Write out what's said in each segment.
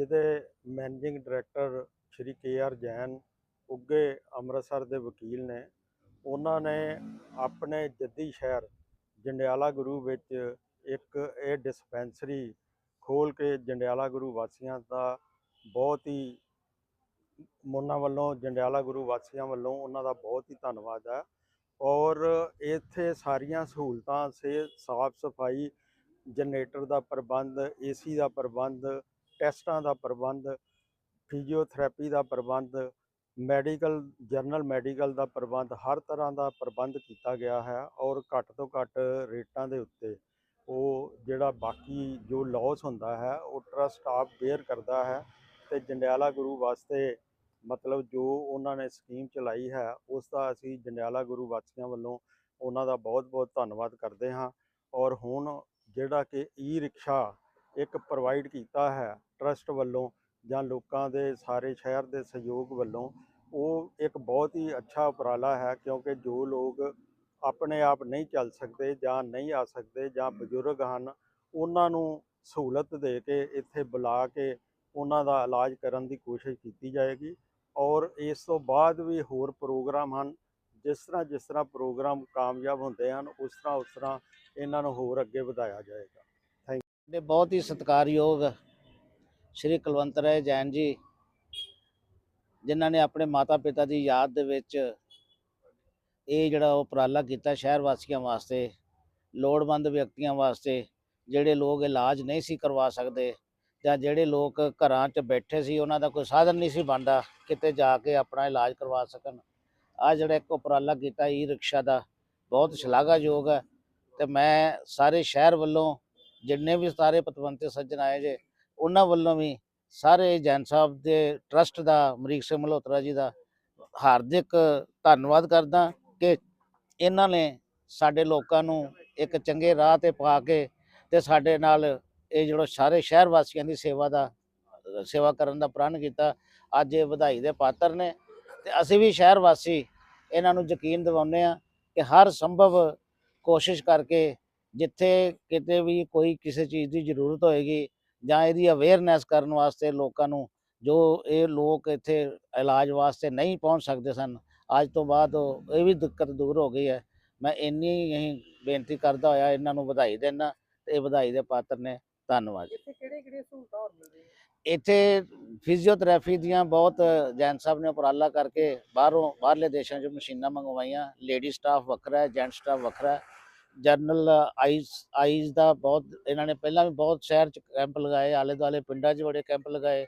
ਜਿਹਦੇ managing director Shri K R Jain ਉੱਗੇ ਅੰਮ੍ਰਿਤਸਰ ਦੇ ਵਕੀਲ ਨੇ, ਉਹਨਾਂ ਨੇ ਆਪਣੇ ਜੱਦੀ ਸ਼ਹਿਰ ਜੰਡਿਆਲਾ ਗੁਰੂ ਵਿੱਚ ਇੱਕ ਇਹ ਡਿਸਪੈਂਸਰੀ ਖੋਲ ਕੇ ਜੰਡਿਆਲਾ ਗੁਰੂ ਵਾਸੀਆਂ ਦਾ ਬਹੁਤ ਹੀ ਉਹਨਾਂ ਵੱਲੋਂ, ਜੰਡਿਆਲਾ ਗੁਰੂ ਵਾਸੀਆਂ ਵੱਲੋਂ ਉਹਨਾਂ ਦਾ ਬਹੁਤ ਹੀ ਧੰਨਵਾਦ ਹੈ। ਔਰ ਇੱਥੇ ਸਾਰੀਆਂ ਸਹੂਲਤਾਂ, ਸੇ ਸਾਫ਼ ਸਫ਼ਾਈ, ਜਨਰੇਟਰ ਦਾ ਪ੍ਰਬੰਧ, ਏਸੀ ਦਾ ਪ੍ਰਬੰਧ ਟੈਸਟਾਂ ਦਾ ਪ੍ਰਬੰਧ, ਫਿਜ਼ੀਓਥੈਰੇਪੀ ਦਾ ਪ੍ਰਬੰਧ, ਮੈਡੀਕਲ ਜਨਰਲ ਮੈਡੀਕਲ ਦਾ ਪ੍ਰਬੰਧ, ਹਰ ਤਰ੍ਹਾਂ ਦਾ ਪ੍ਰਬੰਧ ਕੀਤਾ ਗਿਆ ਹੈ ਔਰ ਘੱਟ ਤੋਂ ਘੱਟ ਰੇਟਾਂ ਦੇ ਉੱਤੇ ਉਹ ਜਿਹੜਾ ਬਾਕੀ ਜੋ ਲਾਸ ਹੁੰਦਾ ਹੈ, ਉਹ ਟਰਸਟ ਆਪ ਬੇਅਰ ਕਰਦਾ ਹੈ ਤੇ ਜੰਡਿਆਲਾ ਗੁਰੂ ਵਾਸਤੇ ਮਤਲਬ ਜੋ ਉਹਨਾਂ ਨੇ ਸਕੀਮ ਚਲਾਈ ਹੈ, ਉਸ ਦਾ ਅਸੀਂ ਜੰਡਿਆਲਾ ਗੁਰੂ ਵਾਸੀਆਂ ਵੱਲੋਂ ਉਹਨਾਂ ਦਾ ਬਹੁਤ-ਬਹੁਤ ਧੰਨਵਾਦ ਕਰਦੇ ਹਾਂ ਔਰ ਹੁਣ ਜਿਹੜਾ ਕਿ ਈ ਰਿਕਸ਼ਾ ਇੱਕ ਪ੍ਰੋਵਾਈਡ ਕੀਤਾ ਹੈ ਟਰਸਟ ਵੱਲੋਂ ਜਾਂ ਲੋਕਾਂ ਦੇ ਸਾਰੇ ਸ਼ਹਿਰ ਦੇ ਸਹਿਯੋਗ ਵੱਲੋਂ, ਉਹ ਇੱਕ ਬਹੁਤ ਹੀ ਅੱਛਾ ਉਪਰਾਲਾ ਹੈ ਕਿਉਂਕਿ ਜੋ ਲੋਕ ਆਪਣੇ ਆਪ ਨਹੀਂ ਚੱਲ ਸਕਦੇ ਜਾਂ ਨਹੀਂ ਆ ਸਕਦੇ ਜਾਂ ਬਜ਼ੁਰਗ ਹਨ, ਉਹਨਾਂ ਨੂੰ ਸਹੂਲਤ ਦੇ ਕੇ ਇੱਥੇ ਬੁਲਾ ਕੇ ਉਹਨਾਂ ਦਾ ਇਲਾਜ ਕਰਨ ਦੀ ਕੋਸ਼ਿਸ਼ ਕੀਤੀ ਜਾਏਗੀ ਔਰ ਇਸ ਤੋਂ ਬਾਅਦ ਵੀ ਹੋਰ ਪ੍ਰੋਗਰਾਮ ਹਨ, ਜਿਸ ਤਰ੍ਹਾਂ ਜਿਸ ਤਰ੍ਹਾਂ ਪ੍ਰੋਗਰਾਮ ਕਾਮਯਾਬ ਹੁੰਦੇ ਹਨ, ਉਸ ਤਰ੍ਹਾਂ ਉਸ ਤਰ੍ਹਾਂ ਇਹਨਾਂ ਨੂੰ ਹੋਰ ਅੱਗੇ ਵਧਾਇਆ ਜਾਏਗਾ। ਦੇ ਬਹੁਤ ਹੀ ਸਤਿਕਾਰਯੋਗ ਸ਼੍ਰੀ ਕੁਲਵੰਤ ਰਾਏ ਜੈਨ ਜੀ, ਜਿਨ੍ਹਾਂ ਨੇ ਆਪਣੇ ਮਾਤਾ ਪਿਤਾ ਦੀ ਯਾਦ ਦੇ ਵਿੱਚ ਇਹ ਜਿਹੜਾ ਉਪਰਾਲਾ ਕੀਤਾ ਸ਼ਹਿਰ ਵਾਸੀਆਂ ਵਾਸਤੇ, ਲੋੜਵੰਦ ਵਿਅਕਤੀਆਂ ਵਾਸਤੇ, ਜਿਹੜੇ ਲੋਕ ਇਲਾਜ ਨਹੀਂ ਸੀ ਕਰਵਾ ਸਕਦੇ ਜਾਂ ਜਿਹੜੇ ਲੋਕ ਘਰਾਂ 'ਚ ਬੈਠੇ ਸੀ, ਉਹਨਾਂ ਦਾ ਕੋਈ ਸਾਧਨ ਨਹੀਂ ਸੀ ਬਣਦਾ ਕਿਤੇ ਜਾ ਕੇ ਆਪਣਾ ਇਲਾਜ ਕਰਵਾ ਸਕਣ। ਆ ਜਿਹੜਾ ਇੱਕ ਉਪਰਾਲਾ ਕੀਤਾ ਈ ਰਿਕਸ਼ਾ ਦਾ, ਬਹੁਤ ਸ਼ਲਾਘਾਯੋਗ ਹੈ ਤੇ ਮੈਂ ਸਾਰੇ ਸ਼ਹਿਰ ਵੱਲੋਂ ਜਿੰਨੇ ਵੀ ਸਾਰੇ ਪਤਵੰਤੇ ਸੱਜਣ ਆਏ ਜੇ, ਉਹਨਾਂ ਵੱਲੋਂ ਵੀ ਸਾਰੇ ਜੈਨ ਸਾਹਿਬ ਦੇ ਟਰਸਟ ਦਾ ਅਮਰੀਕ ਸਿੰਘ ਮਲਹੋਤਰਾ ਜੀ ਦਾ ਹਾਰਦਿਕ ਧੰਨਵਾਦ ਕਰਦਾ ਕਿ ਇਹਨਾਂ ਨੇ ਸਾਡੇ ਲੋਕਾਂ ਨੂੰ ਇੱਕ ਚੰਗੇ ਰਾਹ ਤੇ ਪਾ ਕੇ ਤੇ ਸਾਡੇ ਨਾਲ ਇਹ ਜਿਹੜਾ ਸਾਰੇ ਸ਼ਹਿਰ ਵਾਸੀਆਂ ਦੀ ਸੇਵਾ ਦਾ, ਸੇਵਾ ਕਰਨ ਦਾ ਪ੍ਰਣ ਕੀਤਾ। ਅੱਜ ਇਹ ਵਧਾਈ ਦੇ ਪਾਤਰ ਨੇ ਤੇ ਅਸੀਂ ਵੀ ਸ਼ਹਿਰ ਵਾਸੀ ਇਹਨਾਂ ਨੂੰ ਯਕੀਨ ਦਿਵਾਉਂਦੇ ਆ ਕਿ ਹਰ ਸੰਭਵ ਕੋਸ਼ਿਸ਼ ਕਰਕੇ ਜਿੱਥੇ ਕਿਤੇ ਵੀ ਕੋਈ ਕਿਸੇ ਚੀਜ਼ ਦੀ ਜ਼ਰੂਰਤ ਹੋਏਗੀ ਜਾਂ ਇਹਦੀ ਅਵੇਅਰਨੈਸ ਕਰਨ ਵਾਸਤੇ ਲੋਕਾਂ ਨੂੰ ਜੋ ਇਹ ਲੋਕ ਇੱਥੇ ਇਲਾਜ ਵਾਸਤੇ ਨਹੀਂ ਪਹੁੰਚ ਸਕਦੇ ਸਨ ਅੱਜ ਤੋਂ ਬਾਅਦ ਇਹ ਵੀ ਦਿੱਕਤ ਦੂਰ ਹੋ ਗਈ ਹੈ। ਮੈਂ ਇੰਨੀ ਹੀ ਬੇਨਤੀ ਕਰਦਾ ਹੋਇਆ ਇਹਨਾਂ ਨੂੰ ਵਧਾਈ ਦੇਣਾ ਤੇ ਇਹ ਵਧਾਈ ਦੇ ਪਾਤਰ ਨੇ ਧੰਨਵਾਦ ਇੱਥੇ ਕਿਹੜੇ ਕਿਹੜੇ ਸਹੂਲਤਾਂ ਹੋਰ ਮਿਲ ਰਹੀਆਂ? ਇੱਥੇ ਫਿਜ਼ੀਓਥੈਰੇਪੀ ਦੀਆਂ ਬਹੁਤ ਜੈਨ ਸਾਹਿਬ ਨੇ ਉਪਰਾਲਾ ਕਰਕੇ ਬਾਹਰੋਂ ਬਾਹਰਲੇ ਦੇਸ਼ਾਂ 'ਚੋਂ ਮਸ਼ੀਨਾਂ ਮੰਗਵਾਈਆਂ ਲੇਡੀ ਸਟਾਫ ਵੱਖਰਾ ਹੈ ਜੈਂਟ ਸਟਾਫ ਵੱਖਰਾ ਹੈ। ਜਨਰਲ ਆਈਜ਼ ਆਈਜ਼ ਦਾ ਬਹੁਤ, ਇਹਨਾਂ ਨੇ ਪਹਿਲਾਂ ਵੀ ਬਹੁਤ ਸ਼ਹਿਰ 'ਚ ਕੈਂਪ ਲਗਾਏ, ਆਲੇ ਦੁਆਲੇ ਪਿੰਡਾਂ 'ਚ ਬੜੇ ਕੈਂਪ ਲਗਾਏ।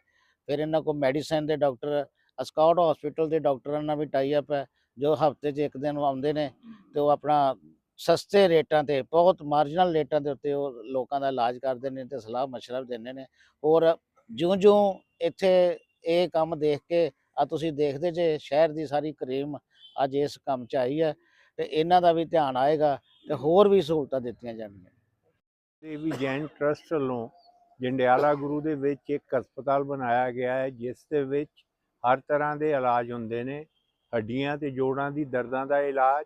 ਫਿਰ ਇਹਨਾਂ ਕੋਲ ਮੈਡੀਸਨ ਦੇ ਡਾਕਟਰ ਅਸਕਾਊਟ ਹਸਪੀਟਲ ਦੇ ਡਾਕਟਰਾਂ ਨਾਲ ਵੀ ਟਾਈ ਅਪ ਹੈ, ਜੋ ਹਫ਼ਤੇ 'ਚ ਇੱਕ ਦਿਨ ਆਉਂਦੇ ਨੇ ਤੇ ਉਹ ਆਪਣਾ ਸਸਤੇ ਰੇਟਾਂ ਤੇ, ਬਹੁਤ ਮਾਰਜਨਲ ਰੇਟਾਂ ਦੇ ਉੱਤੇ ਉਹ ਲੋਕਾਂ ਦਾ ਇਲਾਜ ਕਰਦੇ ਨੇ ਤੇ ਸਲਾਹ ਮਸ਼ਵਰਾ ਦਿੰਦੇ ਨੇ। ਔਰ ਜਿਉਂ-ਜਿਉਂ ਇੱਥੇ ਇਹ ਕੰਮ ਦੇਖ ਕੇ ਆ ਤੁਸੀਂ ਦੇਖਦੇ ਜੇ ਸ਼ਹਿਰ ਦੀ ਸਾਰੀ ਕਰੀਮ ਅੱਜ ਇਸ ਕੰਮ 'ਚ ਆਈ ਹੈ ਤੇ ਇਹਨਾਂ ਦਾ ਵੀ ਧਿਆਨ ਆਏਗਾ। ਤੇ ਹੋਰ ਵੀ ਸਹੂਲਤਾਂ ਦਿੱਤੀਆਂ ਜਾਣਗੀਆਂ। ਦੇਵੀ ਜੈਨ ਟਰਸਟ ਵੱਲੋਂ ਜੰਡਿਆਲਾ ਗੁਰੂ ਦੇ ਵਿੱਚ ਇੱਕ ਹਸਪਤਾਲ ਬਣਾਇਆ ਗਿਆ ਹੈ, ਜਿਸ ਦੇ ਵਿੱਚ ਹਰ ਤਰ੍ਹਾਂ ਦੇ ਇਲਾਜ ਹੁੰਦੇ ਨੇ। ਹੱਡੀਆਂ ਤੇ ਜੋੜਾਂ ਦੀ ਦਰਦਾਂ ਦਾ ਇਲਾਜ,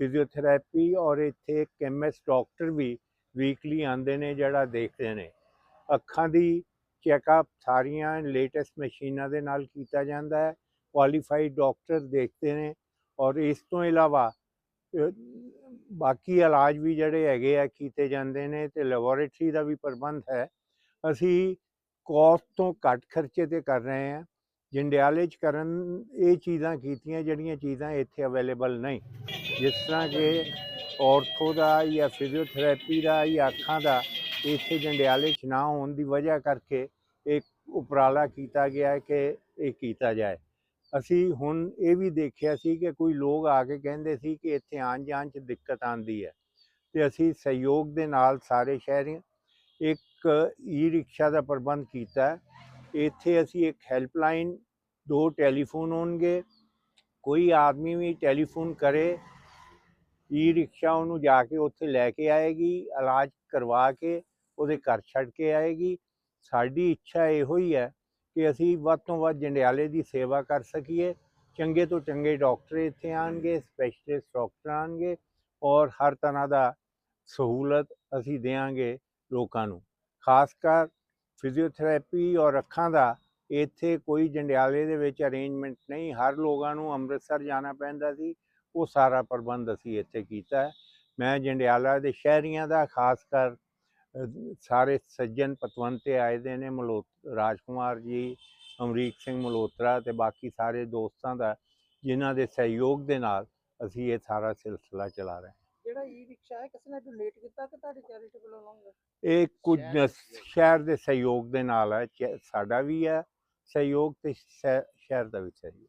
ਫਿਜ਼ੀਓਥੈਰੇਪੀ ਔਰ ਇੱਥੇ ਇੱਕ ਐਮਐਸ ਡਾਕਟਰ ਵੀ ਵੀਕਲੀ ਆਉਂਦੇ ਨੇ, ਜਿਹੜਾ ਦੇਖਦੇ ਨੇ। ਅੱਖਾਂ ਦੀ ਚੈੱਕਅਪ ਸਾਰੀਆਂ ਲੇਟੈਸਟ ਮਸ਼ੀਨਾਂ ਦੇ ਨਾਲ ਕੀਤਾ ਜਾਂਦਾ ਹੈ। ਕੁਆਲੀਫਾਈਡ ਡਾਕਟਰ ਦੇਖਦੇ ਨੇ ਔਰ ਇਸ ਤੋਂ ਇਲਾਵਾ ਬਾਕੀ ਇਲਾਜ ਵੀ ਜਿਹੜੇ ਹੈਗੇ ਆ, ਕੀਤੇ ਜਾਂਦੇ ਨੇ ਤੇ ਲੈਬੋਰੇਟਰੀ ਦਾ ਵੀ ਪ੍ਰਬੰਧ ਹੈ। ਅਸੀਂ ਕੋਸਟ ਤੋਂ ਘੱਟ ਖਰਚੇ ਤੇ ਕਰ ਰਹੇ ਹਾਂ। ਜੰਡਿਆਲੇ 'ਚ ਕਰਨ, ਇਹ ਚੀਜ਼ਾਂ ਕੀਤੀਆਂ, ਜਿਹੜੀਆਂ ਚੀਜ਼ਾਂ ਇੱਥੇ ਅਵੇਲੇਬਲ ਨਹੀਂ। ਜਿਸ ਤਰ੍ਹਾਂ ਕਿ ਔਰਥੋ ਦਾ ਜਾਂ ਫਿਜ਼ੀਓਥੈਰੇਪੀ ਦਾ ਜਾਂ ਅੱਖਾਂ ਦਾ, ਇੱਥੇ ਜੰਡਿਆਲੇ 'ਚ ਨਾ ਹੋਣ ਦੀ ਵਜ੍ਹਾ ਕਰਕੇ ਇੱਕ ਉਪਰਾਲਾ ਕੀਤਾ ਗਿਆ ਕਿ ਇਹ ਕੀਤਾ ਜਾਏ। ਅਸੀਂ ਹੁਣ ਇਹ ਵੀ ਦੇਖਿਆ ਸੀ ਕਿ ਕੋਈ ਲੋਕ ਆ ਕੇ ਕਹਿੰਦੇ ਸੀ ਕਿ ਇੱਥੇ ਆਉਣ ਜਾਣ 'ਚ ਦਿੱਕਤ ਆਉਂਦੀ ਹੈ। ਤੇ ਅਸੀਂ ਸਹਿਯੋਗ ਦੇ ਨਾਲ ਸਾਰੇ ਸ਼ਹਿਰੀ ਇੱਕ ਈ ਰਿਕਸ਼ਾ ਦਾ ਪ੍ਰਬੰਧ ਕੀਤਾ। ਇੱਥੇ ਅਸੀਂ ਇੱਕ ਹੈਲਪਲਾਈਨ, ਦੋ ਟੈਲੀਫੋਨ ਹੋਣਗੇ। ਕੋਈ ਆਦਮੀ ਵੀ ਟੈਲੀਫੋਨ ਕਰੇ ਈ ਰਿਕਸ਼ਾ ਉਹਨੂੰ ਜਾ ਕੇ ਉੱਥੇ ਲੈ ਕੇ ਆਏਗੀ, ਇਲਾਜ ਕਰਵਾ ਕੇ ਉਹਦੇ ਘਰ ਛੱਡ ਕੇ ਆਏਗੀ। ਸਾਡੀ ਇੱਛਾ ਇਹੋ ਹੀ ਹੈ ਕਿ ਅਸੀਂ ਵੱਧ ਤੋਂ ਵੱਧ ਜੰਡਿਆਲੇ ਦੀ ਸੇਵਾ ਕਰ ਸਕੀਏ। ਚੰਗੇ ਤੋਂ ਚੰਗੇ ਡਾਕਟਰ ਇੱਥੇ ਆਣਗੇ ਸਪੈਸ਼ਲਿਸਟ ਡਾਕਟਰ ਆਣਗੇ ਔਰ ਹਰ ਤਰ੍ਹਾਂ ਦਾ ਸਹੂਲਤ ਅਸੀਂ ਦੇਵਾਂਗੇ ਲੋਕਾਂ ਨੂੰ। ਖਾਸ ਕਰ ਫਿਜ਼ੀਓਥੈਰੇਪੀ ਔਰ ਅੱਖਾਂ ਦਾ, ਇੱਥੇ ਕੋਈ ਜੰਡਿਆਲੇ ਦੇ ਵਿੱਚ ਅਰੇਂਜਮੈਂਟ ਨਹੀਂ, ਹਰ ਲੋਕਾਂ ਨੂੰ ਅੰਮ੍ਰਿਤਸਰ ਜਾਣਾ ਪੈਂਦਾ ਸੀ, ਉਹ ਸਾਰਾ ਪ੍ਰਬੰਧ ਅਸੀਂ ਇੱਥੇ ਕੀਤਾ। ਮੈਂ ਜੰਡਿਆਲਾ ਦੇ ਸ਼ਹਿਰੀਆਂ ਦਾ, ਖਾਸ ਕਰ ਸਾਰੇ ਸੱਜਣ ਪਤਵੰਤੇ ਆਏ ਦੇ ਨੇ ਮਲੋ ਰਾਜਕੁਮਾਰ ਜੀ ਅਮਰੀਕ ਸਿੰਘ ਮਲਹੋਤਰਾ ਤੇ ਬਾਕੀ ਸਾਰੇ ਦੋਸਤਾਂ ਦਾ ਜਿਨ੍ਹਾਂ ਦੇ ਸਹਿਯੋਗ ਦੇ ਨਾਲ ਅਸੀਂ ਇਹ ਸਾਰਾ ਸਿਲਸਿਲਾ ਚਲਾ ਰਹੇ ਹਾਂ। ਜਿਹੜਾ ਈ ਰਿਕਸ਼ਾ ਹੈ ਕਿਸੇ ਨੇ ਡੋਨੇਟ ਕੀਤਾ ਕਿ ਤੁਹਾਡੀ ਚੈਰਿਟੀ ਵੱਲੋਂ ਲਾਉਂਗੇ ਇਹ ਕੁਝ ਸ਼ਹਿਰ ਦੇ ਸਹਿਯੋਗ। ਦੇ ਨਾਲ ਹੈ ਚੈ- ਸਾਡਾ ਵੀ ਹੈ ਸਹਿਯੋਗ ਤੇ ਸ਼ਹਿ- ਸ਼ਹਿਰ ਦਾ ਵੀ ਸਹਿਯੋਗ।